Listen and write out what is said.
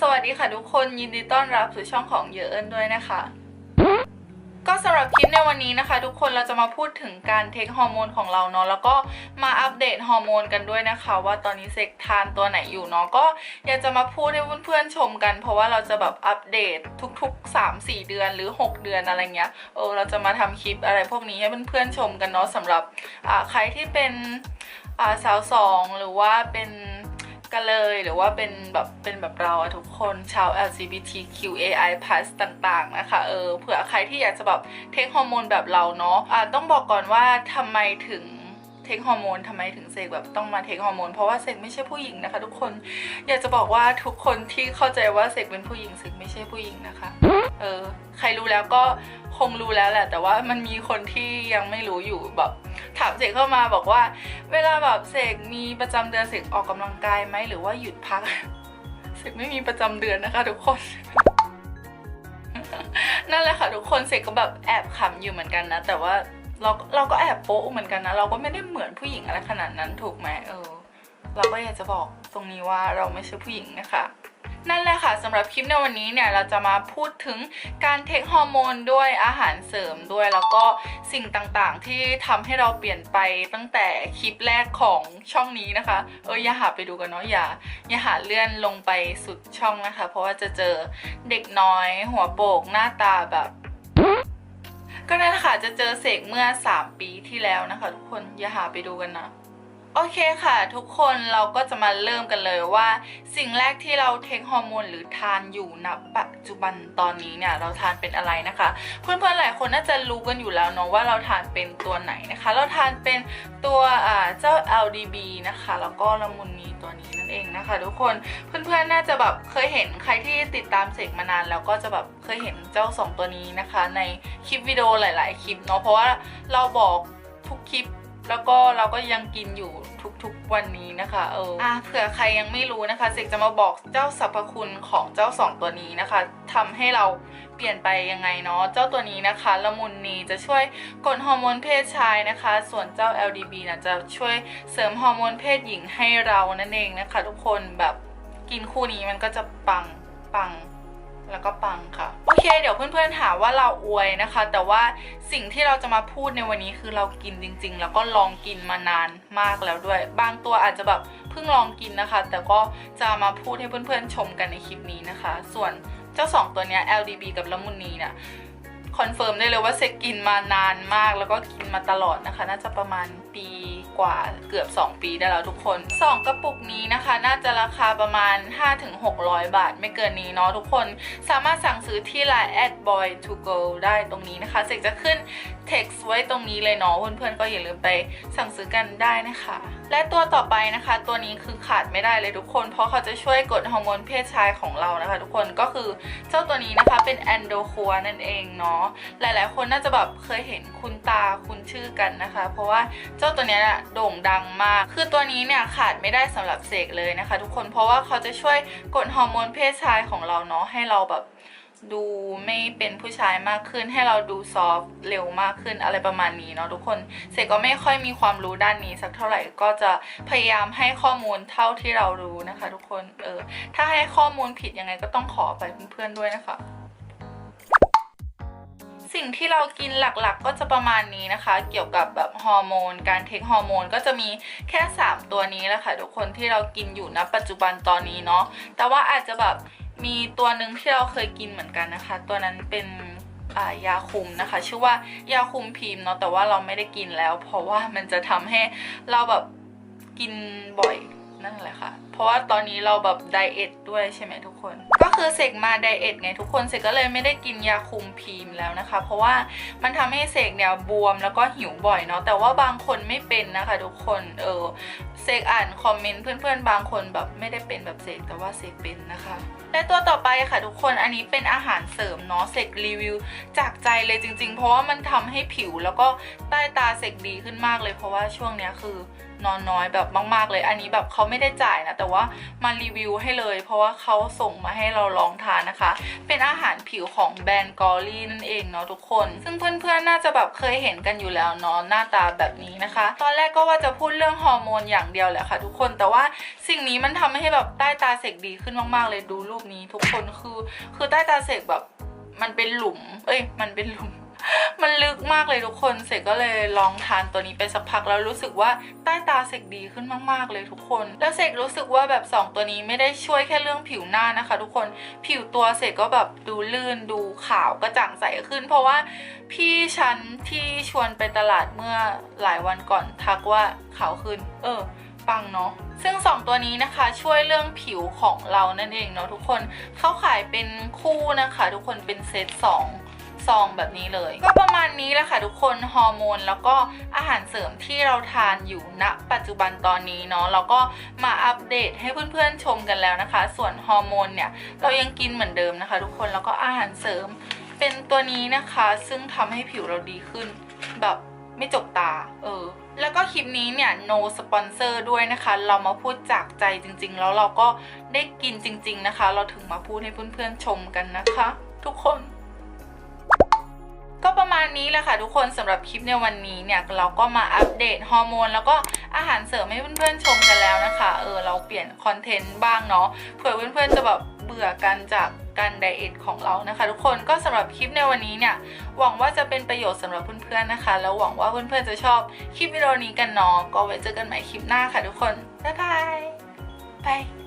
สวัสดีค่ะทุกคนยินดีต้อนรับสู่ช่องของเยอะเอิญด้วยนะคะ ก็สำหรับคลิปในวันนี้นะคะ ทุกคนเราจะมาพูดถึงการเทคฮอร์โมนของเราเนาะแล้วก็มาอัปเดตฮอร์โมนกันด้วยนะคะ ว่าตอนนี้เซ็กทานตัวไหนอยู่เนาะก็อยากจะมาพูดให้เพื่อนๆชมกัน เพราะว่าเราจะแบบอัปเดตทุกๆ 3-4 เดือนหรือ 6 เดือนอะไรเงี้ยเออเราจะมาทำคลิปอะไรพวกนี้ให้เพื่อนๆชมกันเนาะสำหรับใครที่เป็นสาวสองหรือว่าเป็น กันเลย หรือว่าเป็นแบบเป็นแบบเราอะทุกคนชาว LGBTQAI+ ต่างๆนะคะเออเผื่อใครที่อยากจะแบบเทคฮอร์โมนแบบเราเนาะอ่าต้องบอกก่อนว่าทำไมถึงเทคฮอร์โมนทำไมถึงเซกแบบต้องมาเทคฮอร์โมนเพราะว่าเซกไม่ใช่ผู้หญิงนะคะ ทุกคนอยากจะบอกว่าทุกคนที่เข้าใจว่าเซกเป็นผู้หญิงเซกไม่ใช่ผู้หญิงนะคะ เออใครรู้แล้วก็คงรู้แล้วแหละ แต่ว่ามันมีคนที่ยังไม่รู้อยู่แบบถามเสกเข้ามาบอกว่า เวลาแบบเสกมีประจำเดือนเสกออกกำลังกายไหมหรือว่าหยุดพักเสกไม่มีประจำเดือนนะคะทุกคนนั่นแหละค่ะทุกคนเสกก็แบบแอบขำอยู่เหมือนกันนะ แต่ว่าเราเราก็แอบโป๊ะเหมือนกันนะ เราก็ไม่ได้เหมือนผู้หญิงอะไรขนาดนั้นถูกไหมเออ เราก็อยากจะบอกตรงนี้ว่าเราไม่ใช่ผู้หญิงนะคะ นั่นแหละค่ะสำหรับคลิปในวันนี้เนี่ยเราจะมาพูดถึงการเทคฮอร์โมนด้วยอาหารเสริมด้วย แล้วก็สิ่งต่างๆ ที่ทำให้เราเปลี่ยนไปตั้งแต่คลิปแรกของช่องนี้นะคะ เอออย่าหาไปดูกันเนาะอย่าอย่าหาเลื่อนลงไปสุดช่องนะคะ เพราะว่าจะเจอเด็กน้อย หัวโปกหน้าตาแบบก็นั่นแหละค่ะจะเจอเสกเมื่อ 3 ปีที่แล้วนะคะ ทุกคนอย่าหาไปดูกันนะ โอเคค่ะทุกคนเราก็จะมาเริ่มกันเลยว่า สิ่งแรกที่เราเทคฮอร์โมนหรือทานอยู่ณปัจจุบันตอนนี้เนี่ยเราทานเป็นอะไรนะคะ เพื่อนๆหลายคนน่าจะรู้กันอยู่แล้วเนาะว่าเราทานเป็นตัวไหนนะคะ เราทานเป็นตัวเจ้า LDB นะคะแล้วก็ละมุนนีตัวนี้นั่นเองนะคะ ทุกคนเพื่อนๆน่าจะแบบเคยเห็นใครที่ติดตามเสกมานานแล้วก็จะแบบเคยเห็นเจ้าสองตัวนี้นะคะ ในคลิปวิดีโอหลาย ๆ คลิปเนาะเพราะว่าเราบอกทุกคลิป แล้วก็เราก็ยังกินอยู่ทุกๆวันนี้นะคะเอออะเผื่อใครยังไม่รู้นะคะเสกจะมาบอกเจ้าสรรพคุณของเจ้าสองตัวนี้นะคะทำให้เราเปลี่ยนไปยังไงเนาะเจ้าตัวนี้นะคะละมุนนีจะช่วยกดฮอร์โมนเพศชายนะคะ ส่วนเจ้า LDB นะจะช่วยเสริมฮอร์โมนเพศหญิงให้เรานั่นเองนะคะ ทุกคนแบบกินคู่นี้มันก็จะปังปังแล้วก็ปังค่ะโอ เคเดี๋ยวเพื่อนๆถามว่าเราอวยนะคะ แต่ว่าสิ่งที่เราจะมาพูดในวันนี้คือเรากินจริง ๆ แล้วก็ลองกินมานานมากแล้วด้วย บางตัวอาจจะแบบเพิ่งลองกินนะคะ แต่ก็จะมาพูดให้เพื่อนๆชมกันในคลิปนี้นะคะ ส่วนเจ้าสองตัวเนี้ย LDB กับละมุนนีเนี่ยคอนเฟิร์มได้เลยว่าเซกกินมานานมากแล้วก็กินมาตลอดนะคะ น่าจะประมาณปี กว่าเกือบ 2 ปีได้แล้วทุกคน 2 กระปุกนี้นะคะ น่าจะราคาประมาณ 5-600 บาท ไม่เกินนี้เนาะทุกคน สามารถสั่งซื้อที่ไลน์ at boy to go ได้ตรงนี้นะคะเสกจะขึ้น text ไว้ตรงนี้เลยเนาะเพื่อนๆก็อย่าลืมไปสั่งซื้อกันได้นะคะ และตัวต่อไปนะคะ ตัวนี้คือขาดไม่ได้เลยทุกคน เพราะเขาจะช่วยกดฮอร์โมนเพศชายของเรานะคะ ทุกคนก็คือเจ้าตัวนี้นะคะเป็นแอนโดคัวนั่นเองเนาะหลายๆ คนน่าจะแบบเคยเห็นคุณตาคุณชื่อกันนะคะ เพราะว่าเจ้าตัวนี้ยน่ะโด่งดังมาก คือตัวนี้เนี่ยขาดไม่ได้สำหรับเสกเลยนะคะ ทุกคนเพราะว่าเขาจะช่วยกดฮอร์โมนเพศชายของเราเนาะให้เราแบบ ดูไม่เป็นผู้ชายมากขึ้น ให้เราดูซอฟเร็วมากขึ้นอะไรประมาณนี้เนาะทุกคนเสกก็ไม่ค่อยมีความรู้ด้านนี้สักเท่าไหร่ก็จะพยายามให้ข้อมูลเท่าที่เรารู้นะคะ ทุกคนเออถ้าให้ข้อมูลผิดยังไงก็ต้องขอไปเพื่อนๆด้วยนะคะสิ่งที่เรากินหลักๆ ก็จะประมาณนี้นะคะ เกี่ยวกับแบบฮอร์โมน การเทคฮอร์โมนก็จะมีแค่ 3 ตัวนี้แหละค่ะทุกคนที่เรากินอยู่ณปัจจุบันตอนนี้เนาะแต่ว่าอาจจะแบบ มีตัวหนึ่งที่เราเคยกินเหมือนกันนะคะ ตัวนั้นเป็นยาคุมนะคะ ชื่อว่ายาคุมพิมพ์เนาะแต่ว่าเราไม่ได้กินแล้ว เพราะว่ามันจะทำให้เราแบบกินบ่อยนั่นแหละค่ะ เพราะว่าตอนนี้เราแบบไดเอทด้วยใช่ไหมทุกคน ก็คือเสกมาไดเอทไงทุกคนเสกก็เลยไม่ได้กินยาคุมพีมแล้วนะคะ เพราะว่ามันทำให้เสกเนี่ยบวมแล้วก็หิวบ่อยเนาะแต่ว่าบางคนไม่เป็นนะคะ ทุกคนเออเสกอ่านคอมเมนต์เพื่อนๆ บางคนแบบไม่ได้เป็นแบบเสกแต่ว่าเสกเป็นนะคะ และตัวต่อไปค่ะทุกคนอันนี้เป็นอาหารเสริมเนาะเสกรีวิว จากใจเลยจริง ๆ เพราะว่ามันทำให้ผิวแล้วก็ใต้ตาเสกดีขึ้นมากเลย เพราะว่าช่วงเนี้ยคือนอนน้อยแบบมาก ๆ เลย อันนี้แบบเขาไม่ได้จ่ายนะ แต่ว่ามารีวิวให้เลย เพราะว่าเขาส่งมาให้เราลองทานนะคะ เป็นอาหารผิวของแบรนด์กอรี่นั่นเองเนาะทุกคน ซึ่งเพื่อนๆน่าจะแบบเคยเห็นกันอยู่แล้วเนาะหน้าตาแบบนี้นะคะ ตอนแรกก็ว่าจะพูดเรื่องฮอร์โมนอย่างเดียวแหละค่ะทุกคน แต่ว่าสิ่งนี้มันทำให้แบบใต้ตาเสกดีขึ้นมากๆ เลยดูรูปนี้ ทุกคนคือ คือใต้ตาเสกแบบมันเป็นหลุม เอ้ย มันเป็นหลุม มันลึกมากเลยทุกคนเสกก็เลยลองทานตัวนี้ไปสักพักแล้วรู้สึกว่าใต้ตาเสกดีขึ้นมาก ๆ เลยทุกคน แล้วเสกรู้สึกว่าแบบสองตัวนี้ไม่ได้ช่วยแค่เรื่องผิวหน้านะคะ ทุกคนผิวตัวเสกก็แบบดูลื่นดูขาวกระจ่างใสขึ้น เพราะว่าพี่ฉันที่ชวนไปตลาดเมื่อหลายวันก่อนทักว่าขาวขึ้น เออปังเนาะซึ่ง 2 ตัวนี้นะคะช่วยเรื่องผิวของเรานั่นเองเนาะทุกคนเขาขายเป็นคู่นะคะ ทุกคนเป็นเซต2 ซองแบบนี้เลย ก็ประมาณนี้แหละค่ะทุกคนฮอร์โมนแล้วก็อาหารเสริมที่เราทานอยู่ณปัจจุบันตอนนี้เนาะเราก็มาอัปเดตให้เพื่อนๆชมกันแล้วนะคะ ส่วนฮอร์โมนเนี่ยเรายังกินเหมือนเดิมนะคะ ทุกคนแล้วก็อาหารเสริมเป็นตัวนี้นะคะ ซึ่งทำให้ผิวเราดีขึ้น แบบไม่จกตา เออ แล้วก็คลิปนี้เนี่ย no sponsor ด้วยนะคะ เรามาพูดจากใจจริงๆ แล้วเราก็ได้กินจริง ๆนะคะ เราถึงมาพูดให้เพื่อนๆชมกันนะคะ ทุกคน ก็ประมาณนี้แหละค่ะทุกคนสำหรับคลิปในวันนี้เนี่ยเราก็มาอัปเดตฮอร์โมน แล้วก็อาหารเสริมให้เพื่อนๆชมกันแล้วนะคะเออเราเปลี่ยนคอนเทนต์บ้างเนาะเผื่อเพื่อนๆจะแบบเบื่อกันจากการไดเอทของเรานะคะ ทุกคนก็สำหรับคลิปในวันนี้เนี่ยหวังว่าจะเป็นประโยชน์สำหรับเพื่อนๆนะคะ แล้วหวังว่าเพื่อนๆจะชอบคลิปวิดีโอนี้กันเนาะก็ไว้เจอกันใหม่คลิปหน้าค่ะทุกคนบ๊ายบายบาย